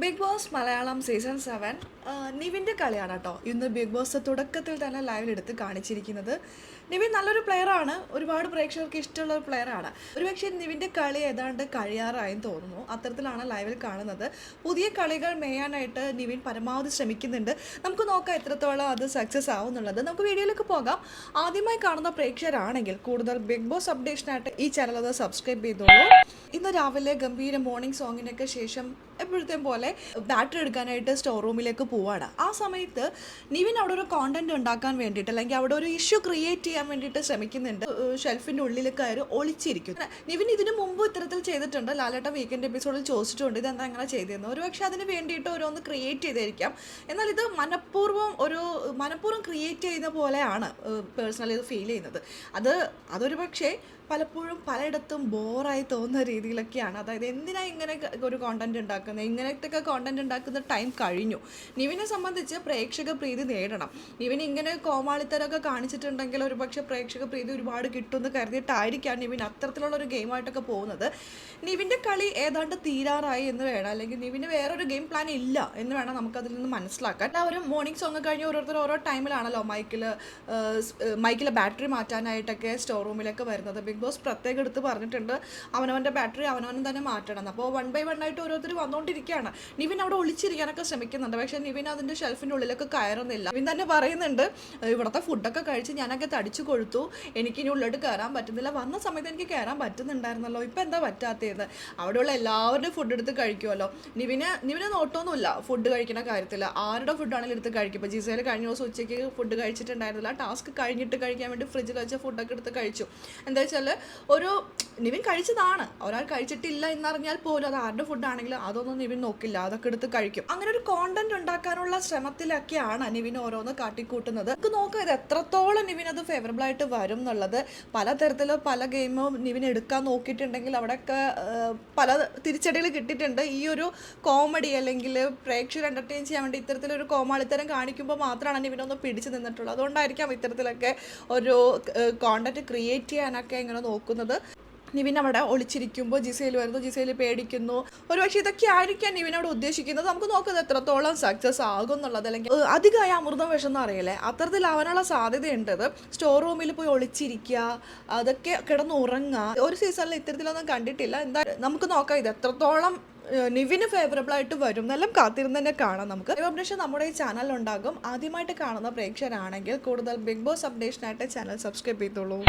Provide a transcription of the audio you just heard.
Bigg Boss Malayalam season seven നിവിന്റെ കളിയാണ് കേട്ടോ. ഇന്ന് ബിഗ് ബോസ് തുടക്കത്തിൽ തന്നെ ലൈവിലെടുത്ത് കാണിച്ചിരിക്കുന്നത്. നിവിൻ നല്ലൊരു പ്ലെയറാണ് ഒരുപാട് പ്രേക്ഷകർക്ക് ഇഷ്ടമുള്ള ഒരു പ്ലെയറാണ് ഒരുപക്ഷെ നിവിന്റെ കളി ഏതാണ്ട് കഴിയാറായെന്ന് തോന്നുന്നു. അത്തരത്തിലാണ് ലൈവിൽ കാണുന്നത്. പുതിയ കളികൾ മേയാനായിട്ട് നിവിൻ പരമാവധി ശ്രമിക്കുന്നുണ്ട്. നമുക്ക് നോക്കാം എത്രത്തോളം അത് സക്സസ് ആവുന്നുള്ളത് നമുക്ക് വീഡിയോയിലേക്ക് പോകാം. ആദ്യമായി കാണുന്ന പ്രേക്ഷകരാണെങ്കിൽ കൂടുതൽ ബിഗ് ബോസ് അപ്ഡേഷനായിട്ട് ഈ ചാനൽ അത് സബ്സ്ക്രൈബ് ചെയ്തോളൂ. ഇന്ന് രാവിലെ ഗംഭീര മോർണിംഗ് സോങ്ങിനൊക്കെ ശേഷം എപ്പോഴത്തെയും പോലെ ബാറ്ററി എടുക്കാനായിട്ട് സ്റ്റോർ റൂമിലേക്ക് പോവാണ്. ആ സമയത്ത് നിവിൻ അവിടെ ഒരു കോണ്ടന്റ് ഉണ്ടാക്കാൻ വേണ്ടിയിട്ട് അല്ലെങ്കിൽ അവിടെ ഒരു ഇഷ്യൂ ക്രിയേറ്റ് ചെയ്യാൻ വേണ്ടിയിട്ട് ശ്രമിക്കുന്നുണ്ട്. ഷെൽഫിന്റെ ഉള്ളിൽ കയറി ഒളിച്ചിരിക്കും നിവിൻ ഇതിനു മുമ്പ് ഇത്തരത്തിൽ ചെയ്തിട്ടുണ്ട്. ലാലേട്ട വീക്കെൻഡ് എപ്പിസോഡിൽ ചോദിച്ചിട്ടുണ്ട്. ഇതെന്താ അങ്ങനെ ചെയ്തിരുന്നത് ഒരു പക്ഷേ അതിന് വേണ്ടിയിട്ട് ഓരോന്ന് ക്രിയേറ്റ് ചെയ്തിരിക്കാം എന്നാൽ ഇത് മനഃപൂർവം ഒരു മനഃപൂർവം ക്രിയേറ്റ് ചെയ്ത പോലെയാണ് പേഴ്സണലി ഇത് ഫീൽ ചെയ്യുന്നത്. അത് അതൊരു പക്ഷേ പലപ്പോഴും പലയിടത്തും ബോറായി തോന്നുന്ന രീതിയിലൊക്കെയാണ്. അതായത് എന്തിനാ ഇങ്ങനെ ഒരു കോണ്ടന്റ് ഉണ്ടാക്കുന്നത്? ഇങ്ങനത്തെ കോണ്ടന്റ് ഉണ്ടാക്കുന്ന ടൈം കഴിഞ്ഞു. നിവിനെ സംബന്ധിച്ച് പ്രേക്ഷക പ്രീതി നേടണം. നിവിൻ ഇങ്ങനെ കോമാളിത്തരൊക്കെ കാണിച്ചിട്ടുണ്ടെങ്കിൽ ഒരു പക്ഷേ പ്രേക്ഷക പ്രീതി ഒരുപാട് കിട്ടുമെന്ന് കരുതിയിട്ടായിരിക്കാം നിവിൻ അത്തരത്തിലുള്ള ഒരു ഗെയിമായിട്ടൊക്കെ പോകുന്നത്. നിവിന്റെ കളി ഏതാണ്ട് തീരാറായി എന്ന് വേണം. അല്ലെങ്കിൽ നിവിന് വേറൊരു ഗെയിം പ്ലാൻ ഇല്ല എന്ന് വേണം നമുക്കതിൽ നിന്ന് മനസ്സിലാക്കാൻ. എല്ലാവരും മോർണിംഗ് സോങ് കഴിഞ്ഞ് ഓരോരുത്തർ ഓരോ ടൈമിലാണല്ലോ മൈക്കിൽ മൈക്കിലെ ബാറ്ററി മാറ്റാനായിട്ടൊക്കെ സ്റ്റോർ റൂമിലൊക്കെ വരുന്നത്. ബിഗ് ബോസ് പ്രത്യേകം എടുത്ത് പറഞ്ഞിട്ടുണ്ട്. അവനവന്റെ ബാറ്ററി അവനവൻ തന്നെ മാറ്റണം. അപ്പോൾ വൺ ബൈ വൺ ആയിട്ട് ഓരോരുത്തർ വന്നുകൊണ്ടിരിക്കുകയാണ് നിവിൻ അവിടെ ഒളിച്ചിരിക്കാനൊക്കെ ശ്രമിക്കുന്നുണ്ട്. പക്ഷേ നിവിൻ അതിന്റെ ഷെൽഫിന്റെ ഉള്ളിലൊക്കെ കയറുന്നില്ല. നിവിൻ തന്നെ പറയുന്നുണ്ട് ഇവിടുത്തെ ഫുഡൊക്കെ കഴിച്ച് ഞാനൊക്കെ തടിച്ചു കൊഴുത്തു. എനിക്ക് ഇനി ഉള്ളിലോട്ട് കയറാൻ പറ്റുന്നില്ല. വന്ന സമയത്ത് എനിക്ക് കയറാൻ പറ്റുന്നുണ്ടായിരുന്നല്ലോ. ഇപ്പം എന്താ പറ്റാത്തത്? അവിടെയുള്ള എല്ലാവരുടെയും ഫുഡ് എടുത്ത് കഴിക്കുമല്ലോ നിവിന് നിവിന് നോട്ടമൊന്നുമില്ല ഫുഡ് കഴിക്കുന്ന കാര്യത്തിൽ. ആരുടെ ഫുഡാണെങ്കിലും എടുത്ത് കഴിക്കും. ഇപ്പോൾ ജിസയിൽ കഴിഞ്ഞ ദിവസം ഉച്ചയ്ക്ക് ഫുഡ് കഴിച്ചിട്ടുണ്ടായിരുന്നില്ല. ടാസ്ക് കഴിഞ്ഞിട്ട് കഴിക്കാൻ വേണ്ടി ഫ്രിഡ്ജിൽ വെച്ച ഫുഡൊക്കെ എടുത്ത് കഴിച്ചു. എന്താ വെച്ചാൽ ഒരു നിവിൻ കഴിച്ചതാണ്. ഒരാൾ കഴിച്ചിട്ടില്ല എന്നറിഞ്ഞാൽ പോലും അത് ആരുടെ ഫുഡാണെങ്കിലും അതൊന്നും നിവിൻ നോക്കില്ല അതൊക്കെ എടുത്ത് കഴിക്കും. അങ്ങനെ ഒരു കോണ്ടന്റ് ഉണ്ടാക്കാനുള്ള ശ്രമത്തിലൊക്കെയാണ് നിവിൻ ഓരോന്ന് കാട്ടിക്കൂട്ടുന്നത്. നമുക്ക് നോക്കാം ഇത് എത്രത്തോളം നിവിൻ അത് ഫേവറബിൾ ആയിട്ട് വരും എന്നുള്ളത്. പലതരത്തിൽ പല ഗെയിമും നിവിൻ എടുക്കാൻ നോക്കിയിട്ടുണ്ടെങ്കിൽ അവിടെയൊക്കെ പല തിരിച്ചടികൾ കിട്ടിയിട്ടുണ്ട്. ഈ ഒരു കോമഡി അല്ലെങ്കിൽ പ്രേക്ഷകർ എന്റർടൈൻ ചെയ്യാൻ വേണ്ടി ഇത്തരത്തിലൊരു കോമാളിത്തരം കാണിക്കുമ്പോൾ മാത്രമാണ് നിവിനൊന്ന് പിടിച്ചു നിന്നിട്ടുള്ളത്. അതുകൊണ്ടായിരിക്കാം ഇത്തരത്തിലൊക്കെ ഒരു കോണ്ടന്റ് ക്രിയേറ്റ് ചെയ്യാനൊക്കെ ഇങ്ങനെ നോക്കുന്നത്. നിവിൻ അവിടെ ഒളിച്ചിരിക്കുമ്പോൾ ജിസയിൽ വരുന്നു ജിസയിൽ പേടിക്കുന്നു. ഒരുപക്ഷെ ഇതൊക്കെ ആയിരിക്കാം നിവിൻ അവിടെ ഉദ്ദേശിക്കുന്നത്. നമുക്ക് നോക്കുന്നത് എത്രത്തോളം സക്സസ് ആകും എന്നുള്ളത്. അല്ലെങ്കിൽ അധികമായ അമൃതം വിഷം എന്ന് അറിയില്ലേ അത്തരത്തിലാവാനുള്ള സാധ്യതയുണ്ടത് സ്റ്റോർ റൂമിൽ പോയി ഒളിച്ചിരിക്കുക അതൊക്കെ കിടന്നുറങ്ങുക. ഒരു സീസണിൽ ഇത്തരത്തിലൊന്നും കണ്ടിട്ടില്ല. എന്താ നമുക്ക് നോക്കാം ഇത് എത്രത്തോളം നിവിന് ഫേവറബിൾ ആയിട്ട് വരും. എന്നെല്ലാം കാത്തിരുന്ന് തന്നെ കാണാം നമുക്ക്. ലൈവ് അപ്ഡേഷൻ നമ്മുടെ ഈ ചാനൽ ഉണ്ടാകും. ആദ്യമായിട്ട് കാണുന്ന പ്രേക്ഷകരാണെങ്കിൽ കൂടുതൽ ബിഗ് ബോസ് അപ്ഡേഷനായിട്ട് ചാനൽ സബ്സ്ക്രൈബ് ചെയ്തോളൂ.